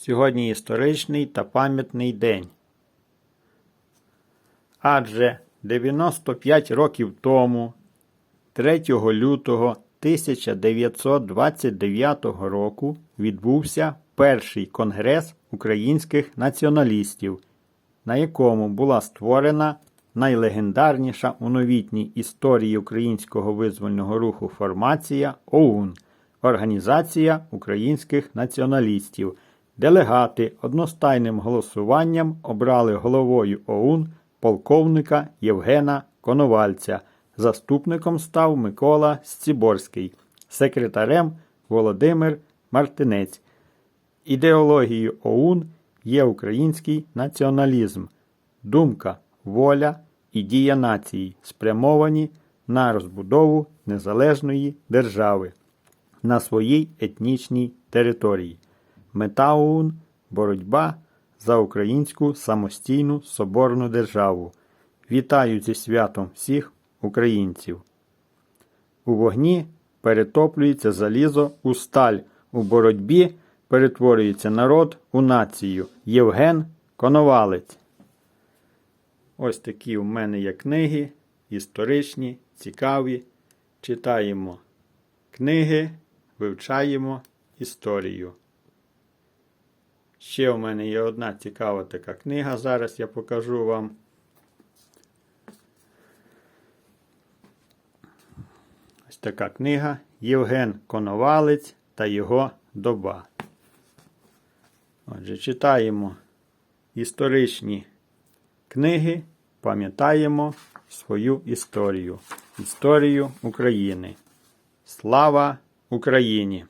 Сьогодні історичний та пам'ятний день. Адже 95 років тому, 3 лютого 1929 року, відбувся перший конгрес українських націоналістів, на якому була створена найлегендарніша у новітній історії українського визвольного руху формація ОУН Організація українських націоналістів. Делегати одностайним голосуванням обрали головою ОУН полковника Євгена Коновальця. Заступником став Микола Сціборський, секретарем Володимир Мартинець. Ідеологією ОУН є український націоналізм, думка, воля і дія нації, спрямовані на розбудову незалежної держави на своїй етнічній території. Мета ОУН – боротьба за українську самостійну соборну державу. Вітаю зі святом всіх українців. У вогні перетоплюється залізо у сталь. У боротьбі перетворюється народ у націю. Євген Коновалець. Ось такі у мене є книги, історичні, цікаві. Читаємо книги, вивчаємо історію. Ще у мене є одна цікава така книга. Зараз я покажу вам. Ось така книга Євген Коновалець та його доба. Отже, читаємо історичні книги, пам'ятаємо свою історію. Історію України. Слава Україні!